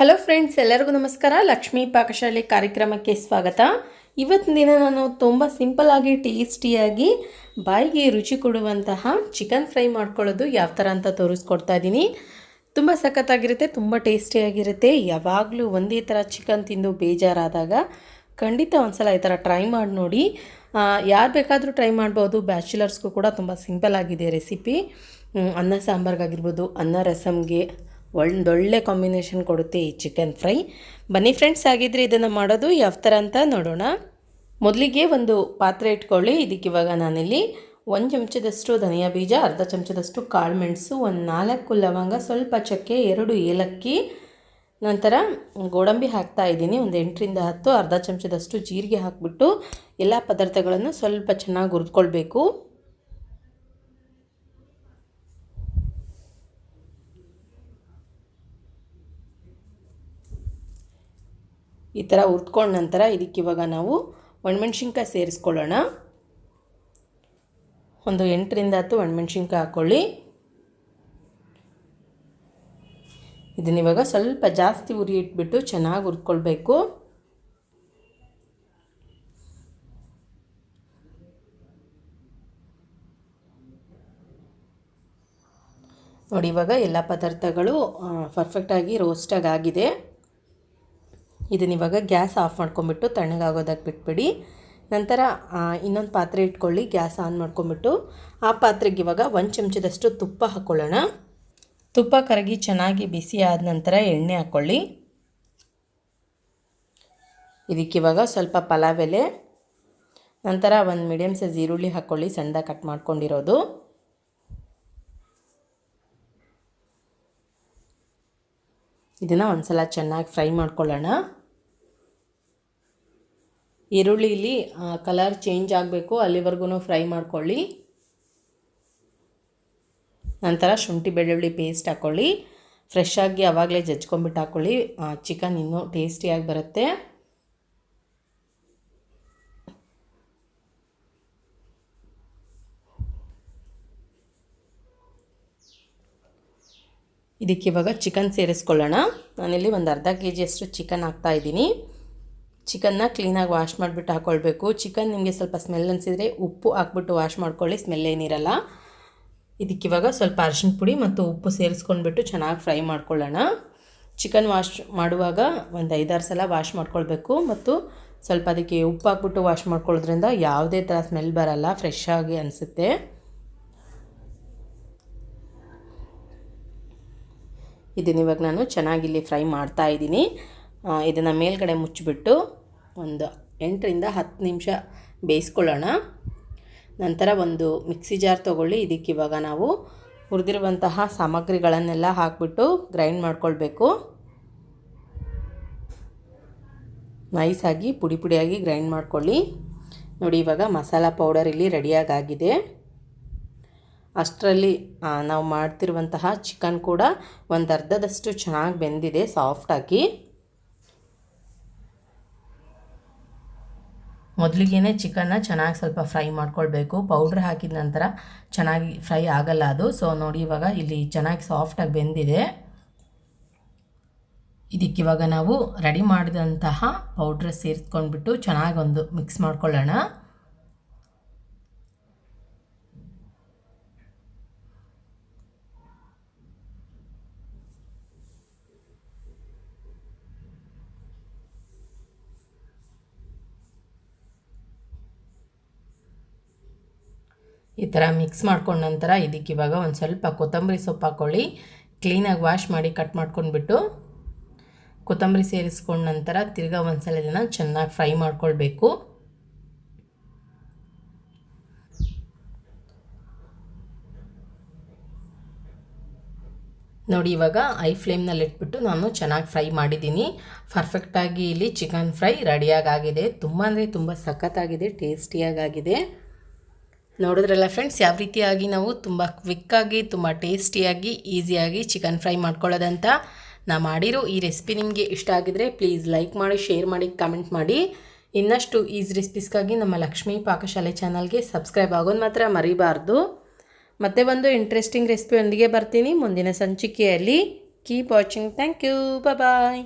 Hello friends ಎಲ್ಲರಿಗೂ ನಮಸ್ಕಾರ. ಲಕ್ಷ್ಮೀ ಪಾಕಶಾಲೆ ಕಾರ್ಯಕ್ರಮಕ್ಕೆ ಸ್ವಾಗತ. ಇವತ್ತಿನ ದಿನ ನಾನು ತುಂಬ ಸಿಂಪಲ್ಲಾಗಿ ಟೇಸ್ಟಿಯಾಗಿ ಬಾಯಿಗೆ ರುಚಿ ಕೊಡುವಂತಹ ಚಿಕನ್ ಫ್ರೈ ಮಾಡ್ಕೊಳ್ಳೋದು ಯಾವ ಥರ ಅಂತ ತೋರಿಸ್ಕೊಡ್ತಾ ಇದ್ದೀನಿ. ತುಂಬ ಸಖತ್ತಾಗಿರುತ್ತೆ, ತುಂಬ ಟೇಸ್ಟಿಯಾಗಿರುತ್ತೆ ಯಾವಾಗಲೂ ಒಂದೇ ಥರ ಚಿಕನ್ ತಿಂದು ಬೇಜಾರಾದಾಗ ಖಂಡಿತ ಒಂದ್ಸಲ ಈ ಥರ ಟ್ರೈ ಮಾಡಿ ನೋಡಿ. ಯಾರು ಬೇಕಾದರೂ ಟ್ರೈ ಮಾಡ್ಬೋದು. ಬ್ಯಾಚುಲರ್ಸ್ಗೂ ಕೂಡ ತುಂಬ ಸಿಂಪಲ್ ಆಗಿದೆ ರೆಸಿಪಿ ಅನ್ನ ಸಾಂಬಾರ್ಗಾಗಿರ್ಬೋದು, ಅನ್ನ ರಸಮ್ಗೆ ಒಂದೊಳ್ಳೆ ಕಾಂಬಿನೇಷನ್ ಕೊಡುತ್ತೆ ಈ ಚಿಕನ್ ಫ್ರೈ ಬನ್ನಿ ಫ್ರೆಂಡ್ಸ್ ಆಗಿದ್ರೆ ಇದನ್ನು ಮಾಡೋದು ಯಾವ ಥರ ಅಂತ ನೋಡೋಣ. ಮೊದಲಿಗೆ ಒಂದು ಪಾತ್ರೆ ಇಟ್ಕೊಳ್ಳಿ. ಇದಕ್ಕೆ ಇವಾಗ ನಾನಿಲ್ಲಿ ಒಂದು ಚಮಚದಷ್ಟು ಧನಿಯಾ ಬೀಜ, ಅರ್ಧ ಚಮಚದಷ್ಟು ಕಾಳು ಮೆಣಸು, ಒಂದು ನಾಲ್ಕು ಲವಂಗ, ಸ್ವಲ್ಪ ಚಕ್ಕೆ, ಎರಡು ಏಲಕ್ಕಿ, ನಂತರ ಗೋಡಂಬಿ ಹಾಕ್ತಾ ಇದ್ದೀನಿ. ಒಂದು ಎಂಟರಿಂದ ಹತ್ತು, ಅರ್ಧ ಚಮಚದಷ್ಟು ಜೀರಿಗೆ ಹಾಕಿಬಿಟ್ಟು ಎಲ್ಲ ಪದಾರ್ಥಗಳನ್ನು ಸ್ವಲ್ಪ ಚೆನ್ನಾಗಿ ಹುರಿದ್ಕೊಳ್ಬೇಕು. ಈ ಥರ ಹುರ್ದ್ಕೊಂಡ ನಂತರ ಇದಕ್ಕೆ ಇವಾಗ ನಾವು ಒಣಮೆಣ್ಸಿನ್ಕಾಯಿ ಸೇರಿಸ್ಕೊಳ್ಳೋಣ. ಒಂದು ಎಂಟರಿಂದ ಹತ್ತು ಒಣಮೆಣ್ಸಿನ್ಕಾಯಿ ಹಾಕ್ಕೊಳ್ಳಿ ಇದನ್ನ ಇವಾಗ ಸ್ವಲ್ಪ ಜಾಸ್ತಿ ಉರಿ ಇಟ್ಬಿಟ್ಟು ಚೆನ್ನಾಗಿ ಹುರ್ಕೊಳ್ಬೇಕು ನೋಡಿ ಇವಾಗ ಎಲ್ಲ ಪದಾರ್ಥಗಳು ಪರ್ಫೆಕ್ಟಾಗಿ ರೋಸ್ಟಾಗಿ ಆಗಿದೆ. ಇದನ್ನ ಇವಾಗ ಗ್ಯಾಸ್ ಆಫ್ ಮಾಡ್ಕೊಂಬಿಟ್ಟು ತಣ್ಣಗಾಗೋದಕ್ಕೆ ಬಿಟ್ಬಿಡಿ. ನಂತರ ಇನ್ನೊಂದು ಪಾತ್ರೆ ಇಟ್ಕೊಳ್ಳಿ, ಗ್ಯಾಸ್ ಆನ್ ಮಾಡ್ಕೊಂಬಿಟ್ಟು ಆ ಪಾತ್ರೆಗೆ ಇವಾಗ ಒಂದು ಚಮಚದಷ್ಟು ತುಪ್ಪ ಹಾಕ್ಕೊಳ್ಳೋಣ ತುಪ್ಪ ಕರಗಿ ಚೆನ್ನಾಗಿ ಬಿಸಿ ಆದ ನಂತರ ಎಣ್ಣೆ ಹಾಕ್ಕೊಳ್ಳಿ ಇದಕ್ಕಿವಾಗ ಸ್ವಲ್ಪ ಪಲಾವ್ ಎಲೆ, ನಂತರ ಒಂದು ಮೀಡಿಯಮ್ ಸೈಜ್ ಈರುಳ್ಳಿ ಹಾಕ್ಕೊಳ್ಳಿ ಸಣ್ಣದಾಗಿ ಕಟ್ ಮಾಡ್ಕೊಂಡಿರೋದು. ಇದನ್ನು ಒಂದ್ಸಲ ಚೆನ್ನಾಗಿ ಫ್ರೈ ಮಾಡ್ಕೊಳ್ಳೋಣ. ಈರುಳ್ಳಿಲಿ ಕಲರ್ ಚೇಂಜ್ ಆಗಬೇಕು ಅಲ್ಲಿವರೆಗೂ ಫ್ರೈ ಮಾಡ್ಕೊಳ್ಳಿ. ನಂತರ ಶುಂಠಿ ಬೆಳ್ಳುಳ್ಳಿ ಪೇಸ್ಟ್ ಹಾಕ್ಕೊಳ್ಳಿ ಫ್ರೆಶ್ ಆಗಿ ಆವಾಗಲೇ ಜಜ್ಕೊಂಬಿಟ್ಟು ಹಾಕ್ಕೊಳ್ಳಿ ಚಿಕನ್ ಇನ್ನೂ ಟೇಸ್ಟಿಯಾಗಿ ಬರುತ್ತೆ. ಇದಕ್ಕೆ ಇವಾಗ ಚಿಕನ್ ಸೇರಿಸ್ಕೊಳ್ಳೋಣ. ನಾನಿಲ್ಲಿ ಒಂದು ಅರ್ಧ ಕೆ ಜಿಯಷ್ಟು ಚಿಕನ್ ಹಾಕ್ತಾ ಇದ್ದೀನಿ. ಚಿಕನ್ನ ಕ್ಲೀನಾಗಿ ವಾಶ್ ಮಾಡಿಬಿಟ್ಟು ಹಾಕ್ಕೊಳ್ಬೇಕು ಚಿಕನ್ ನಿಮಗೆ ಸ್ವಲ್ಪ ಸ್ಮೆಲ್ ಅನಿಸಿದರೆ ಉಪ್ಪು ಹಾಕ್ಬಿಟ್ಟು ವಾಶ್ ಮಾಡ್ಕೊಳ್ಳಿ ಸ್ಮೆಲ್ ಏನಿರಲ್ಲ ಇದಕ್ಕಿವಾಗ ಸ್ವಲ್ಪ ಅರಿಶಿನ ಪುಡಿ ಮತ್ತು ಉಪ್ಪು ಸೇರಿಸ್ಕೊಂಡ್ಬಿಟ್ಟು ಚೆನ್ನಾಗಿ ಫ್ರೈ ಮಾಡ್ಕೊಳ್ಳೋಣ. ಚಿಕನ್ ವಾಶ್ ಮಾಡುವಾಗ ಒಂದು ಐದಾರು ಸಲ ವಾಶ್ ಮಾಡ್ಕೊಳ್ಬೇಕು ಮತ್ತು ಸ್ವಲ್ಪ ಅದಕ್ಕೆ ಉಪ್ಪು ಹಾಕ್ಬಿಟ್ಟು ವಾಶ್ ಮಾಡ್ಕೊಳ್ಳೋದ್ರಿಂದ ಯಾವುದೇ ಥರ ಸ್ಮೆಲ್ ಬರಲ್ಲ ಫ್ರೆಶ್ ಆಗಿ ಅನಿಸುತ್ತೆ. ಇದನ್ನಿವಾಗ ನಾನು ಚೆನ್ನಾಗಿ ಇಲ್ಲಿ ಫ್ರೈ ಮಾಡ್ತಾ ಇದ್ದೀನಿ. ಇದನ್ನು ಮೇಲ್ಗಡೆ ಮುಚ್ಚಿಬಿಟ್ಟು ಒಂದು ಎಂಟರಿಂದ ಹತ್ತು ನಿಮಿಷ ಬೇಯಿಸ್ಕೊಳ್ಳೋಣ. ನಂತರ ಒಂದು ಮಿಕ್ಸಿ ಜಾರ್ ತೊಗೊಳ್ಳಿ. ಇದಕ್ಕೆ ಇವಾಗ ನಾವು ಹುರಿದಿರುವಂತಹ ಸಾಮಗ್ರಿಗಳನ್ನೆಲ್ಲ ಹಾಕಿಬಿಟ್ಟು ಗ್ರೈಂಡ್ ಮಾಡ್ಕೊಳ್ಬೇಕು. ನೈಸಾಗಿ ಪುಡಿ ಪುಡಿಯಾಗಿ ಗ್ರೈಂಡ್ ಮಾಡ್ಕೊಳ್ಳಿ. ನೋಡಿ, ಇವಾಗ ಮಸಾಲ ಪೌಡರ್ ಇಲ್ಲಿ ರೆಡಿಯಾಗಾಗಿದೆ ಅಷ್ಟರಲ್ಲಿ ನಾವು ಮಾಡ್ತಿರುವಂತಹ ಚಿಕನ್ ಕೂಡ ಒಂದು ಅರ್ಧದಷ್ಟು ಚೆನ್ನಾಗಿ ಬೆಂದಿದೆ ಸಾಫ್ಟಾಗಿ ಮೊದಲಿಗೆ ಚಿಕನ್ನ ಚೆನ್ನಾಗಿ ಸ್ವಲ್ಪ ಫ್ರೈ ಮಾಡ್ಕೊಳ್ಬೇಕು. ಪೌಡ್ರ್ ಹಾಕಿದ ನಂತರ ಚೆನ್ನಾಗಿ ಫ್ರೈ ಆಗಲ್ಲ ಅದು. ಸೊ ನೋಡಿ ಇವಾಗ ಇಲ್ಲಿ ಚೆನ್ನಾಗಿ ಸಾಫ್ಟಾಗಿ ಬೆಂದಿದೆ. ಇದಕ್ಕಿವಾಗ ನಾವು ರೆಡಿ ಮಾಡಿದಂತಹ ಪೌಡ್ರ್ ಸೇರಿಸ್ಕೊಂಡ್ಬಿಟ್ಟು ಚೆನ್ನಾಗಿ ಒಂದು ಮಿಕ್ಸ್ ಮಾಡ್ಕೊಳ್ಳೋಣ. ಈ ಥರ ಮಿಕ್ಸ್ ಮಾಡ್ಕೊಂಡ ನಂತರ ಇದಕ್ಕೆ ಇವಾಗ ಒಂದು ಸ್ವಲ್ಪ ಕೊತ್ತಂಬರಿ ಸೊಪ್ಪು ಹಾಕ್ಕೊಳ್ಳಿ ಕ್ಲೀನಾಗಿ ವಾಶ್ ಮಾಡಿ ಕಟ್ ಮಾಡ್ಕೊಂಡ್ಬಿಟ್ಟು ಕೊತ್ತಂಬರಿ ಸೇರಿಸ್ಕೊಂಡ ನಂತರ ತಿರ್ಗಾ ಒಂದು ಸಲ ಇದನ್ನು ಚೆನ್ನಾಗಿ ಫ್ರೈ ಮಾಡ್ಕೊಳ್ಬೇಕು. ನೋಡಿ ಇವಾಗ ಐ ಫ್ಲೇಮ್ನಲ್ಲಿ ಇಟ್ಬಿಟ್ಟು ನಾನು ಚೆನ್ನಾಗಿ ಫ್ರೈ ಮಾಡಿದ್ದೀನಿ. ಪರ್ಫೆಕ್ಟಾಗಿ ಇಲ್ಲಿ ಚಿಕನ್ ಫ್ರೈ ರೆಡಿಯಾಗಾಗಿದೆ ತುಂಬ ಅಂದರೆ ತುಂಬ ಸಖತ್ತಾಗಿದೆ ಟೇಸ್ಟಿಯಾಗಾಗಿದೆ ನೋಡಿದ್ರಲ್ಲ ಫ್ರೆಂಡ್ಸ್ ಯಾವ ರೀತಿಯಾಗಿ ನಾವು ತುಂಬ ಕ್ವಿಕ್ಕಾಗಿ ತುಂಬ ಟೇಸ್ಟಿಯಾಗಿ ಈಸಿಯಾಗಿ ಚಿಕನ್ ಫ್ರೈ ಮಾಡ್ಕೊಳ್ಳೋದಂತ ನಾ ಮಾಡಿರೋ ಈ ರೆಸಿಪಿ ನಿಮಗೆ ಇಷ್ಟ ಆಗಿದ್ರೆ ಪ್ಲೀಸ್ ಲೈಕ್ ಮಾಡಿ ಶೇರ್ ಮಾಡಿ ಕಮೆಂಟ್ ಮಾಡಿ. ಇನ್ನಷ್ಟು ಈಸಿ ರೆಸಿಪೀಸ್ಗಾಗಿ ನಮ್ಮ ಲಕ್ಷ್ಮೀ ಪಾಕಶಾಲೆ ಚಾನಲ್ಗೆ ಸಬ್ಸ್ಕ್ರೈಬ್ ಆಗೋದು ಮಾತ್ರ ಮರಿಬಾರ್ದು. ಮತ್ತೆ ಒಂದು ಇಂಟ್ರೆಸ್ಟಿಂಗ್ ರೆಸಿಪಿಯೊಂದಿಗೆ ಬರ್ತೀನಿ. ಮುಂದಿನ ಸಂಚಿಕೆಯಲ್ಲಿ. Keep watching thank you bye